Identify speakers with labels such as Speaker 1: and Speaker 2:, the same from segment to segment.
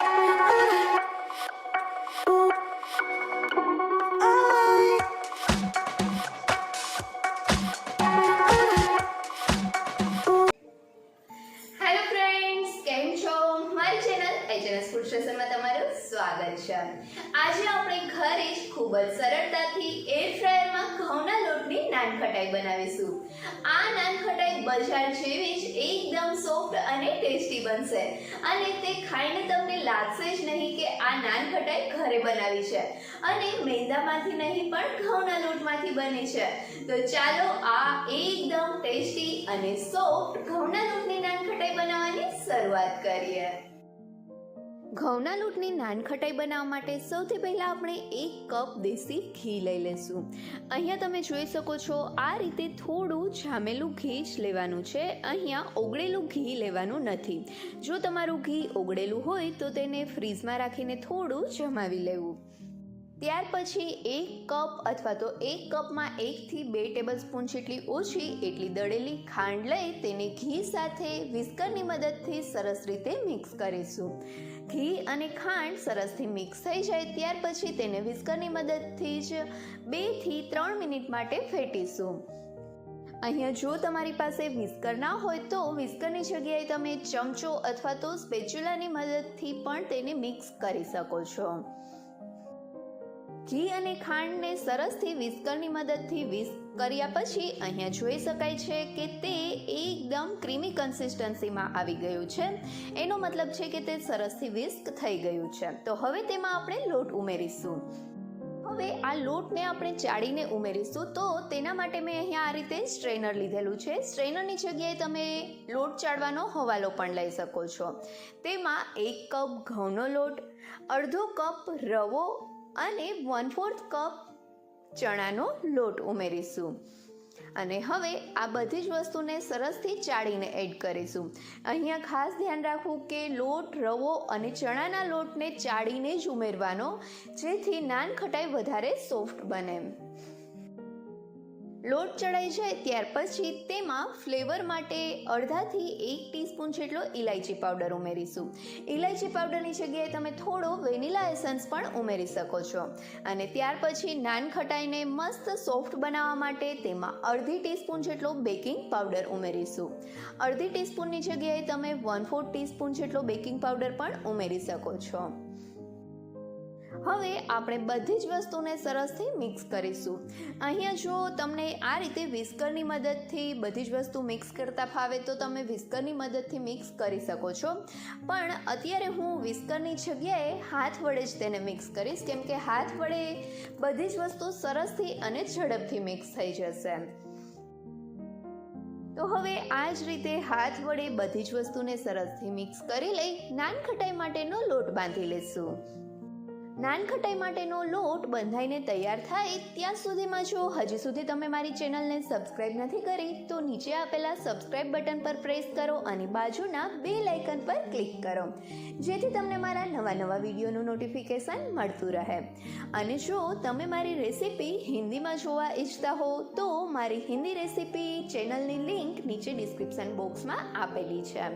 Speaker 1: Thank you. સ્વાગત છે. આજે આપણે ઘરે જ ખૂબ જ સરળતાથી એર ફ્રાયરમાં ઘઉંના લોટની નાનખટાઈ બનાવીશું. આ નાનખટાઈ બજાર જેવી જ એકદમ સોફ્ટ અને ટેસ્ટી બનશે. અને તે ખાઈને તમને લાગશે જ નહીં કે આ નાનખટાઈ ઘરે બનાવી છે. અને મેંદામાંથી નહીં પણ ઘઉંના લોટમાંથી બની છે. તો ચાલો આ એકદમ ટેસ્ટી અને સોફ્ટ ઘઉંના લોટની નાનખટાઈ બનાવવાની શરૂઆત કરીએ. ઘઉંના લોટની નાનખટાઈ બનાવવા માટે સૌથી પહેલાં આપણે એક કપ દેશી ઘી લઈ લેશું અહીંયા તમે જોઈ શકો છો, આ રીતે થોડું જામેલું ઘી જ લેવાનું છે. અહીંયા ઓગળેલું ઘી લેવાનું નથી. જો તમારું ઘી ઓગળેલું હોય તો તેને ફ્રીઝમાં રાખીને થોડું જમાવી લેવું. ત્યાર પછી એક કપ અથવા તો એક કપમાં એકથી બે ટેબલ સ્પૂન જેટલી ઓછી, એટલી દળેલી ખાંડ લઈ તેને ઘી સાથે વિસ્કરની મદદથી સરસ રીતે મિક્સ કરીશું. ઘી અને ખાંડ સરસથી મિક્સ થઈ જાય ત્યાર પછી તેને વિસ્કરની મદદથી જ બેથી ત્રણ મિનિટ માટે ફેટીશું. અહીંયા જો તમારી પાસે વિસ્કર ના હોય તો વિસ્કરની જગ્યાએ તમે ચમચો અથવા તો સ્પેચ્યુલાની મદદથી પણ તેને મિક્સ કરી શકો છો. ઘી અને ખાંડને સરસથી વિસ્કરની મદદથી વિસ્ક કર્યા પછી અહીંયા જોઈ શકાય છે કે તે એકદમ ક્રીમી કન્સિસ્ટન્સીમાં આવી ગયું છે. એનો મતલબ છે કે તે સરસથી વિસ્ક થઈ ગયું છે. તો હવે તેમાં આપણે લોટ ઉમેરીશું. હવે આ લોટને આપણે ચાળીને ઉમેરીશું. તો તેના માટે મેં અહીંયા આ રીતે સ્ટ્રેનર લીધેલું છે. સ્ટ્રેનરની જગ્યાએ તમે લોટ ચાળવાનો હવાલો પણ લઈ શકો છો. તેમાં એક કપ ઘઉંનો લોટ, અડધો કપ રવો અને વન ફોર્થ કપ ચણાનો લોટ ઉમેરીશું. અને હવે આ બધી જ વસ્તુને સરસથી ચાળીને એડ કરીશું. અહીંયા ખાસ ધ્યાન રાખવું કે લોટ, રવો અને ચણાના લોટને ચાળીને જ ઉમેરવાનો, જેથી નાન ખટાઈ વધારે સોફ્ટ બને. લોટ ચડાઈ જાય ત્યાર પછી તેમાં ફ્લેવર માટે અડધાથી એક ટીસ્પૂન જેટલો ઇલાયચી પાવડર ઉમેરીશું. ઇલાયચી પાવડરની જગ્યાએ તમે થોડો વેનીલા એસન્સ પણ ઉમેરી શકો છો. અને ત્યાર પછી નાન ખટાઈને મસ્ત સોફ્ટ બનાવવા માટે તેમાં અડધી ટીસ્પૂન જેટલો બેકિંગ પાવડર ઉમેરીશું. અડધી ટીસ્પૂનની જગ્યાએ તમે વન ફોર્થ ટીસ્પૂન જેટલો બેકિંગ પાવડર પણ ઉમેરી શકો છો. હવે આપણે બધી જ વસ્તુને સરસથી મિક્સ કરીશું. અહીંયા જો તમને આ રીતે વિસ્કરની મદદથી બધી જ વસ્તુ મિક્સ કરતા ફાવે તો તમે વિસ્કરની મદદથી મિક્સ કરી શકો છો. પણ અત્યારે હું વિસ્કરની જગ્યાએ હાથ વડે જ તેને મિક્સ કરીશ, કેમ કે હાથ વડે બધી જ વસ્તુ સરસથી અને ઝડપથી મિક્સ થઈ જશે. તો હવે આ જ રીતે હાથ વડે બધી જ વસ્તુને સરસથી મિક્સ કરી લઈ નાનખટાઈ માટેનો લોટ બાંધી લેશું. નાન ખટાઈ માટેનો લોટ બંધાઈને તૈયાર થાય ત્યાં સુધીમાં જો હજી સુધી તમે મારી ચેનલને સબસ્ક્રાઇબ નથી કરી, તો નીચે આપેલા સબસ્ક્રાઇબ બટન પર પ્રેસ કરો અને બાજુના બે લાઇકન પર ક્લિક કરો. જેથી તમને મારા નવા નવા વિડીયોનું નોટિફિકેશન મળતું રહે. અને જો તમે મારી રેસીપી હિન્દીમાં જોવા ઈચ્છતા હો, તો મારી હિન્દી રેસીપી ચેનલની લિંક નીચે ડિસ્ક્રિપ્શન બોક્સમાં આપેલી છે.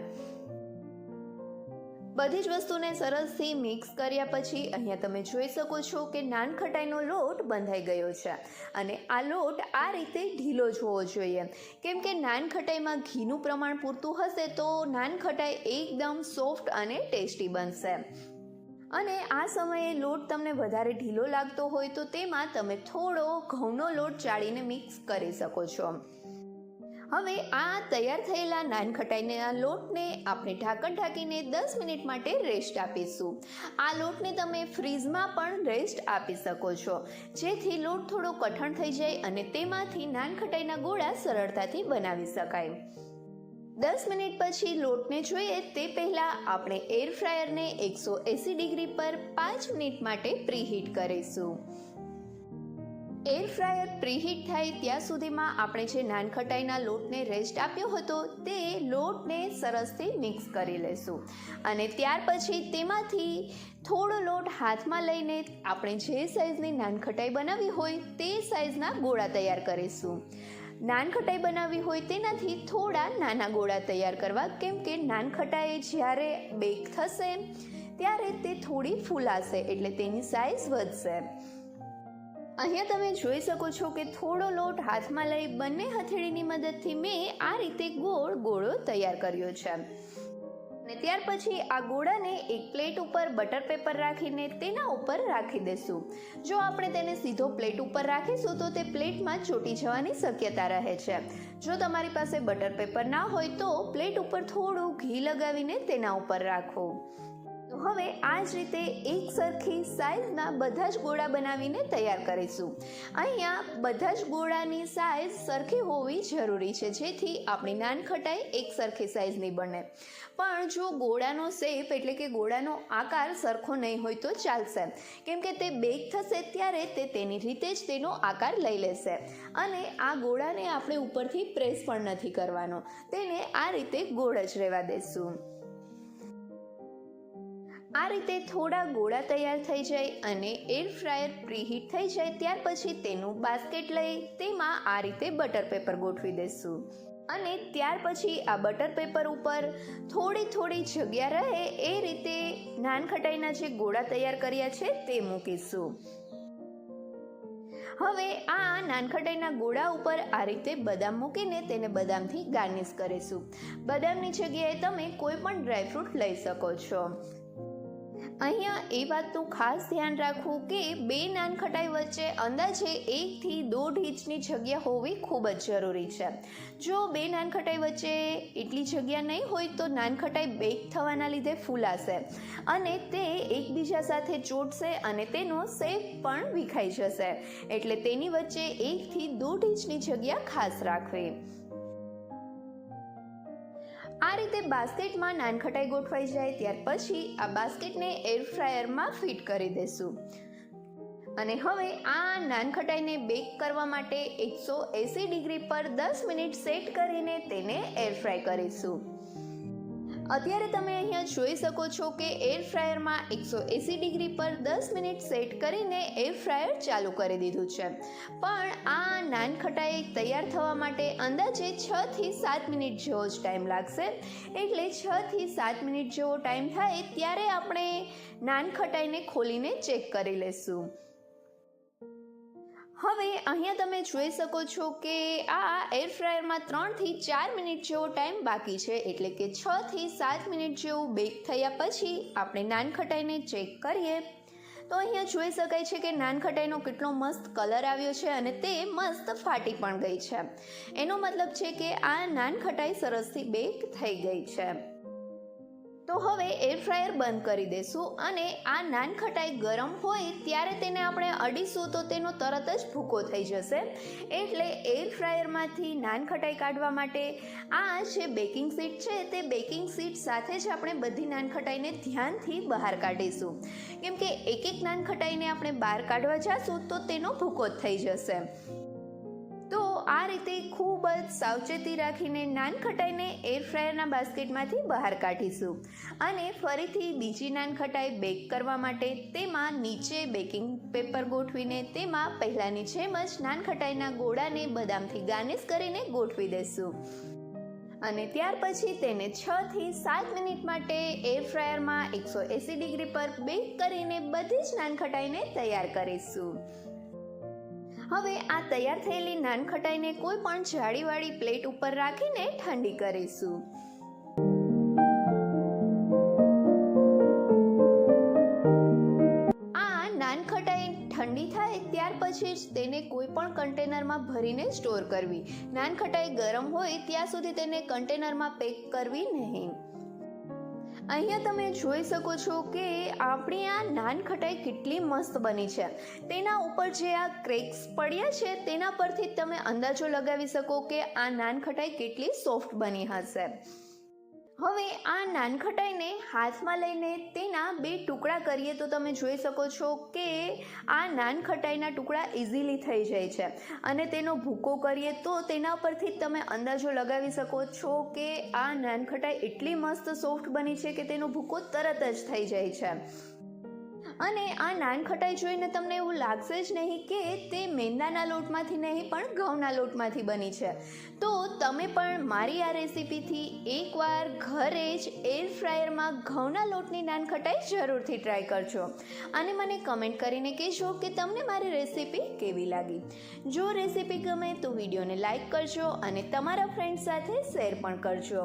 Speaker 1: બધી જ વસ્તુને સરસથી મિક્સ કર્યા પછી અહીંયા તમે જોઈ શકો છો કે નાન ખટાઈનો લોટ બંધાઈ ગયો છે. અને આ લોટ આ રીતે ઢીલો જ હોવો જોઈએ. કેમ કે નાન ખટાઈમાં ઘીનું પ્રમાણ પૂરતું હશે તો નાન ખટાઈ એકદમ સોફ્ટ અને ટેસ્ટી બનશે. અને આ સમયે લોટ તમને વધારે ઢીલો લાગતો હોય તો તેમાં તમે થોડો ઘઉંનો લોટ ચાળીને મિક્સ કરી શકો છો. હવે આ તૈયાર થયેલા નાન ખટાઈના લોટને આપણે ઢાંકણ ઢાંકીને દસ મિનિટ માટે રેસ્ટ આપીશું. આ લોટને તમે ફ્રીઝમાં પણ રેસ્ટ આપી શકો છો. જેથી લોટ થોડો કઠણ થઈ જાય અને તેમાંથી નાન ખટાઈના ગોળા સરળતાથી બનાવી શકાય. દસ મિનિટ પછી લોટને જોઈએ તે પહેલાં આપણે એર ફ્રાયરને એકસો એંસી ડિગ્રી પર પાંચ મિનિટ માટે પ્રીહીટ કરીશું. એર ફ્રાયર પ્રીહીટ થાય ત્યાં સુધીમાં આપણે જે નાનખટાઈના લોટને રેસ્ટ આપ્યો હતો, તે લોટને સરસથી મિક્સ કરી લેશું. અને ત્યાર પછી તેમાંથી થોડો લોટ હાથમાં લઈને આપણે જે સાઈઝની નાનખટાઈ બનાવી હોય, તે સાઈઝના ગોળા તૈયાર કરીશું. નાનખટાઈ બનાવવી હોય તેનાથી થોડા નાના ગોળા તૈયાર કરવા, કેમ કે નાનખટાઈ જ્યારે બેક થશે, ત્યારે તે થોડી ફૂલાશે, એટલે તેની સાઇઝ વધશે. અહીંયા તમે જોઈ શકો છો કે થોડો લોટ હાથમાં લઈ બંને હથેળીની મદદથી મેં આ રીતે ગોળ ગોળો તૈયાર કર્યો છે. અને ત્યાર પછી આ ગોળાને એક પ્લેટ ઉપર બટર પેપર રાખીને તેના ઉપર રાખી દેશું. જો આપણે તેને સીધો પ્લેટ ઉપર રાખીશું તો તે પ્લેટમાં ચોટી જવાની શક્યતા રહે છે. જો તમારી પાસે બટર પેપર ના હોય તો પ્લેટ ઉપર થોડું ઘી લગાવીને તેના ઉપર રાખો. તો હવે આ જ રીતે એક સરખી સાઇઝના બધા જ ગોળા બનાવીને તૈયાર કરીશું. અહીંયા બધા જ ગોળાની સાઇઝ સરખી હોવી જરૂરી છે, જેથી આપણી નાનખટાઈ એક સરખી સાઇઝની બને. પણ જો ગોળાનો શેપ એટલે કે ગોળાનો આકાર સરખો નહીં હોય તો ચાલશે. કેમ કે તે બેક થશે ત્યારે તે તેની રીતે જ તેનો આકાર લઈ લેશે. અને આ ગોળાને આપણે ઉપરથી પ્રેસ પણ નથી કરવાનો. તેને આ રીતે ગોળ જ રહેવા દેશું. આ રીતે થોડા ગોળા તૈયાર થઈ જાય અને એર ફ્રાયર પ્રીહીટ થઈ જાય ત્યાર પછી તેનું બાસ્કેટ લઈ તેમાં આ રીતે બટર પેપર ગોઠવી દઈશું. અને ત્યાર પછી આ બટર પેપર ઉપર થોડી થોડી જગ્યા રહે એ રીતે નાનખટાઈના જે ગોળા તૈયાર કર્યા છે તે મૂકીશું. હવે આ નાનખટાઈના ગોળા ઉપર આ રીતે બદામ મૂકીને તેને બદામથી ગાર્નિશ કરીશું. બદામની જગ્યાએ તમે કોઈ પણ ડ્રાયફ્રૂટ લઈ શકો છો. અહીંયા એ વાતનું ખાસ ધ્યાન રાખવું કે બે નાનખટાઈ વચ્ચે અંદાજે એકથી દોઢ ઇંચની જગ્યા હોવી ખૂબ જ જરૂરી છે. જો બે નાનખટાઈ વચ્ચે એટલી જગ્યા નહીં હોય તો નાનખટાઈ બેક થવાના લીધે ફૂલાશે અને તે એકબીજા સાથે ચોટશે અને તેનો શેપ પણ વિખાઈ જશે. એટલે તેની વચ્ચે એકથી દોઢ ઇંચની જગ્યા ખાસ રાખવી. રીતે બાસ્કેટમાં નાનખટાઈ ગોઠવાઈ જાય ત્યાર પછી આ બાસ્કેટને એર ફ્રાયરમાં ફિટ કરી દેશું. અને હવે આ નાનખટાઈને બેક કરવા માટે એકસો એંસી ડિગ્રી પર દસ મિનિટ સેટ કરીને તેને એર ફ્રાય કરીશું. અત્યારે તમે અહીંયા જોઈ શકો છો કે એર ફ્રાયરમાં એકસો એંસી ડિગ્રી પર દસ મિનિટ સેટ કરીને એર ફ્રાયર ચાલુ કરી દીધું છે. પણ આ નાનખટાઈ તૈયાર થવા માટે અંદાજે છ થી સાત મિનિટ જેવો જ ટાઈમ લાગશે. એટલે છ થી સાત મિનિટ જેવો ટાઈમ થાય ત્યારે આપણે નાનખટાઈને ખોલીને ચેક કરી લેશું હવે અહીંયા તમે જોઈ શકો છો કે આ એર ફ્રાયરમાં ત્રણથી ચાર મિનિટ જેવો ટાઈમ બાકી છે, એટલે કે છથી સાત મિનિટ જેવું બેક થયા પછી આપણે નાનખટાઈને ચેક કરીએ. તો અહીંયા જોઈ શકાય છે કે નાનખટાઈનો કેટલો મસ્ત કલર આવ્યો છે અને તે મસ્ત ફાટી પણ ગઈ છે. એનો મતલબ છે કે આ નાનખટાઈ સરસથી બેક થઈ ગઈ છે. તો હવે એર ફ્રાયર બંધ કરી દેશું અને આ નાનખટાઈ ગરમ હોય ત્યારે તેને આપણે અડીશું તો તેનો તરત જ ભૂકો થઈ જશે. એટલે એર ફ્રાયરમાંથી નાનખટાઈ કાઢવા માટે આ જે બેકિંગ શીટ છે તે બેકિંગ શીટ સાથે જ આપણે બધી નાનખટાઈને ધ્યાનથી બહાર કાઢીશું. કેમ કે એક એક નાનખટાઈને આપણે બહાર કાઢવા જઈશું તો તેનો ભૂકો જ થઈ જશે. તો આ રીતે ખૂબ જ સાવચેતી રાખીને નાનખટાઈને એર ફ્રાયરના બાસ્કેટમાંથી બહાર કાઢીશું. અને ફરીથી બીજી નાનખટાઈ બેક કરવા માટે તેમાં નીચે બેકિંગ પેપર ગોઠવીને તેમાં પહેલાંની જેમ જ નાનખટાઈના ગોળાને બદામથી ગાર્નિશ કરીને ગોઠવી દઈશું. અને ત્યાર પછી તેને છ થી સાત મિનિટ માટે એર ફ્રાયરમાં એકસો એંસી ડિગ્રી પર બેક કરીને બધી જ નાનખટાઈને તૈયાર કરીશું. હવે આ તૈયાર થયેલી નાનખટાઈને કોઈ પણ જાળીવાળી પ્લેટ ઉપર રાખીને ઠંડી કરીશું. આ નાનખટાઈ ઠંડી થાય ત્યાર પછી જ તેને કોઈ પણ કન્ટેનરમાં ભરીને સ્ટોર કરવી. નાનખટાઈ ગરમ હોય ત્યાં સુધી તેને કન્ટેનરમાં પેક કરવી નહીં. અહીંયા તમે જોઈ શકો છો કે આપણી આ નાનખટાઈ કેટલી મસ્ત બની છે. તેના ઉપર જે આ ક્રેક્સ પડ્યા છે, તેના પરથી તમે અંદાજો લગાવી શકો કે આ નાનખટાઈ કેટલી સોફ્ટ બની હશે. હવે આ નાનખટાઈને હાથમાં લઈને તેના બે ટુકડા કરીએ તો તમે જોઈ શકો છો કે આ નાનખટાઈના ટુકડા ઇઝીલી થઈ જાય છે. અને તેનો ભૂકો કરીએ તો તેના પરથી તમે અંદાજો લગાવી શકો છો કે આ નાનખટાઈ એટલી મસ્ત સોફ્ટ બની છે કે તેનો ભૂકો તરત જ થઈ જાય છે. અને આ નાન ખટાઈ જોઈને તમને એવું લાગશે જ નહીં કે તે મેંદાના લોટમાંથી નહીં, પણ ઘઉંના લોટમાંથી બની છે. તો તમે પણ મારી આ રેસીપીથી એકવાર ઘરે જ એર ફ્રાયરમાં ઘઉંના લોટની નાન ખટાઈ જરૂરથી ટ્રાય કરજો. અને મને કમેન્ટ કરીને કહેજો કે તમને મારી રેસીપી કેવી લાગી. જો રેસીપી ગમે તો વિડીયોને લાઈક કરજો અને તમારા ફ્રેન્ડ્સ સાથે શેર પણ કરજો.